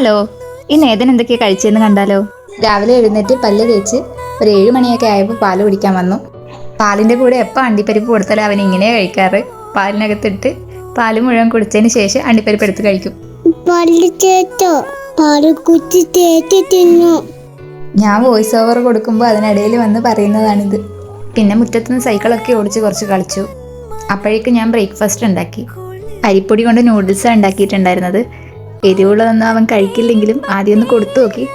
Hello ഇന്ന് ഏതൻ എന്തൊക്കെയാ കഴിച്ചെന്ന് കണ്ടാലോ? രാവിലെ എഴുന്നേറ്റ് പല്ല് തേച്ച് ഒരു ഏഴ് മണിയൊക്കെ ആയപ്പോൾ പാൽ കുടിക്കാൻ വന്നു. പാലിന്റെ കൂടെ എപ്പോൾ അണ്ടിപ്പരിപ്പ് കൊടുത്താലും അവൻ ഇങ്ങനെ കഴിക്കാറ്? പാലിനകത്തിട്ട് പാൽ മുഴുവൻ കുടിച്ചതിന് ശേഷം അണ്ടിപ്പരിപ്പ് എടുത്ത് കഴിക്കും. ഞാൻ വോയിസ് ഓവർ കൊടുക്കുമ്പോൾ അതിനിടയിൽ വന്ന് പറയുന്നതാണിത്. പിന്നെ മുറ്റത്തുനിന്ന് സൈക്കിളൊക്കെ ഓടിച്ച് കുറച്ച് കളിച്ചു. അപ്പോഴേക്കും ഞാൻ ബ്രേക്ക്ഫാസ്റ്റ് ഉണ്ടാക്കി. അരിപ്പൊടി കൊണ്ട് നൂഡിൽസ് ഉണ്ടാക്കിയിട്ടുണ്ടായിരുന്നത്. എരിവുള്ളതൊന്നും അവൻ കഴിക്കില്ലെങ്കിലും ആദ്യം ഒന്ന് കൊടുത്തു നോക്കി.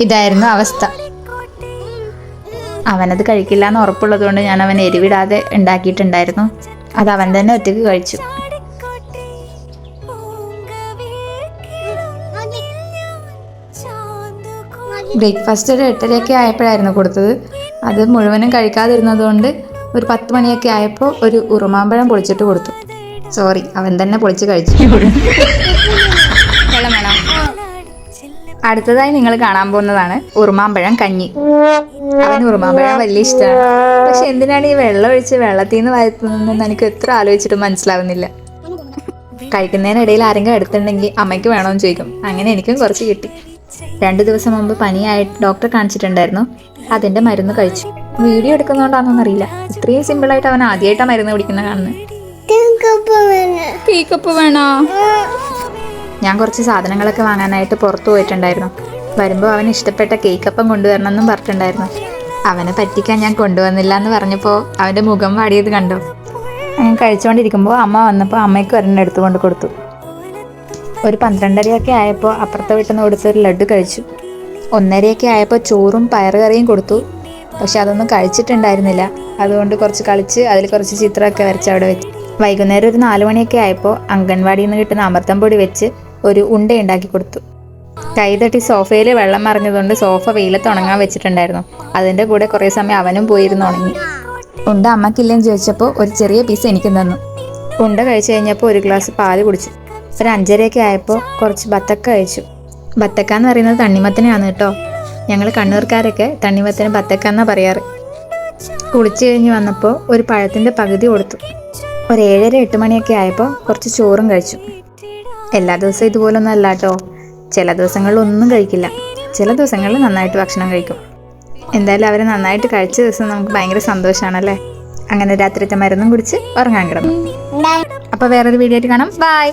ഇതായിരുന്നു അവസ്ഥ. അവനത് കഴിക്കില്ല എന്ന് ഉറപ്പുള്ളത് കൊണ്ട് ഞാൻ അവൻ എരിവിടാതെ ഉണ്ടാക്കിയിട്ടുണ്ടായിരുന്നു. അത് അവൻ തന്നെ ഒറ്റയ്ക്ക് കഴിച്ചു. ബ്രേക്ക്ഫാസ്റ്റ് ഒരു എട്ടരയൊക്കെ ആയപ്പോഴായിരുന്നു കൊടുത്തത്. അത് മുഴുവനും കഴിക്കാതിരുന്നത് കൊണ്ട് ഒരു പത്ത് മണിയൊക്കെ ആയപ്പോൾ ഒരു ഉറുമാമ്പഴം പൊളിച്ചിട്ട് കൊടുത്തു. സോറി അവൻ തന്നെ പൊളിച്ച് കഴിച്ചു. അടുത്തതായി നിങ്ങൾ കാണാൻ പോകുന്നതാണ് ഉറുമാമ്പഴം കഞ്ഞി. അവന് ഉറുമാമ്പഴം വലിയ ഇഷ്ടമാണ്. പക്ഷെ എന്തിനാണ് ഈ വെള്ളം ഒഴിച്ച് വെള്ളത്തിൽ നിന്ന് വരുത്തുന്നതെന്ന് എനിക്ക് എത്ര ആലോചിച്ചിട്ടും മനസ്സിലാവുന്നില്ല. കഴിക്കുന്നതിനിടയിൽ ആരെങ്കിലും എടുത്തിട്ടുണ്ടെങ്കിൽ അമ്മയ്ക്ക് വേണമെന്ന് ചോദിക്കും. അങ്ങനെ എനിക്കും കുറച്ച് കിട്ടി. രണ്ട് ദിവസം മുമ്പ് പനിയായിട്ട് ഡോക്ടറെ കാണിച്ചിട്ടുണ്ടായിരുന്നു. അതിന്റെ മരുന്ന് കഴിച്ചു. വീഡിയോ എടുക്കുന്നതുകൊണ്ടാണെന്നൊന്നും അറിയില്ല ഇത്രയും സിമ്പിളായിട്ട് അവൻ ആദ്യമായിട്ടാണ് മരുന്ന് കുടിക്കുന്ന കാണുന്നത്. ടീക്കപ്പ് വേണോ. ഞാൻ കുറച്ച് സാധനങ്ങളൊക്കെ വാങ്ങാനായിട്ട് പുറത്തു പോയിട്ടുണ്ടായിരുന്നു. വരുമ്പോൾ അവന് ഇഷ്ടപ്പെട്ട കേക്കപ്പം കൊണ്ടുവരണം എന്നും പറഞ്ഞിട്ടുണ്ടായിരുന്നു. അവനെ പറ്റിക്കാൻ ഞാൻ കൊണ്ടുവന്നില്ല എന്ന് പറഞ്ഞപ്പോൾ അവന്റെ മുഖം വാടിയത് കണ്ടു. ഞാൻ കഴിച്ചുകൊണ്ടിരിക്കുമ്പോൾ അമ്മ വന്നപ്പോൾ അമ്മയ്ക്ക് ഒരെണ്ണം എടുത്തു കൊണ്ട് കൊടുത്തു. ഒരു പന്ത്രണ്ടരയൊക്കെ ആയപ്പോൾ അപ്പുറത്തെ വീട്ടിൽ നിന്ന് കൊടുത്ത് ഒരു ലഡു കഴിച്ചു. ഒന്നരയൊക്കെ ആയപ്പോൾ ചോറും പയറുകറിയും കൊടുത്തു. പക്ഷെ അതൊന്നും കഴിച്ചിട്ടുണ്ടായിരുന്നില്ല. അതുകൊണ്ട് കുറച്ച് കളിച്ച് അതിൽ കുറച്ച് ചിത്രമൊക്കെ വരച്ച് അവിടെ വെച്ചു. വൈകുന്നേരം ഒരു നാല് മണിയൊക്കെ ആയപ്പോൾ അംഗൻവാടിയിൽ നിന്ന് കിട്ടുന്ന അമൃതം പൊടി വെച്ച് ഒരു ഉണ്ട ഉണ്ടാക്കി കൊടുത്തു. കൈ തട്ടി സോഫയിൽ വെള്ളം മറിഞ്ഞതുകൊണ്ട് സോഫ വെയിലത്ത് ഉണങ്ങാൻ വെച്ചിട്ടുണ്ടായിരുന്നു. അതിന്റെ കൂടെ കുറേ സമയം അവനും പോയിരുന്നു ഉണങ്ങി. ഉണ്ട അമ്മക്കില്ലെന്ന് ചോദിച്ചപ്പോൾ ഒരു ചെറിയ പീസ് എനിക്ക് തന്നു. ഉണ്ട കഴിച്ചു കഴിഞ്ഞപ്പോൾ ഒരു ഗ്ലാസ് പാൽ കുടിച്ചു. ഒരു അഞ്ചരയൊക്കെ ആയപ്പോൾ കുറച്ച് ബത്തക്ക കഴിച്ചു. ബത്തക്ക എന്ന് പറയുന്നത് തണ്ണിമത്തനെയാണ് കേട്ടോ. ഞങ്ങൾ കണ്ണൂർക്കാരൊക്കെ തണ്ണിമത്തന് ബത്തക്ക എന്നാണ് പറയാറ്. കുളിച്ചു കഴിഞ്ഞ് വന്നപ്പോൾ ഒരു പഴത്തിന്റെ പകുതി കൊടുത്തു. ഒരു ഏഴര എട്ട് മണിയൊക്കെ ആയപ്പോൾ കുറച്ച് ചോറും കഴിച്ചു. എല്ലാ ദിവസവും ഇതുപോലൊന്നും അല്ല കേട്ടോ ചില ദിവസങ്ങളിൽ ഒന്നും കഴിക്കില്ല. ചില ദിവസങ്ങളിൽ നന്നായിട്ട് ഭക്ഷണം കഴിക്കും. എന്തായാലും അവർ നന്നായിട്ട് കഴിച്ച ദിവസം നമുക്ക് ഭയങ്കര സന്തോഷമാണല്ലേ അങ്ങനെ രാത്രിത്തെ മരുന്നും കുടിച്ച് ഉറങ്ങാൻ കിടന്നു. അപ്പോൾ വേറൊരു വീഡിയോ ആയിട്ട് കാണാം. ബൈ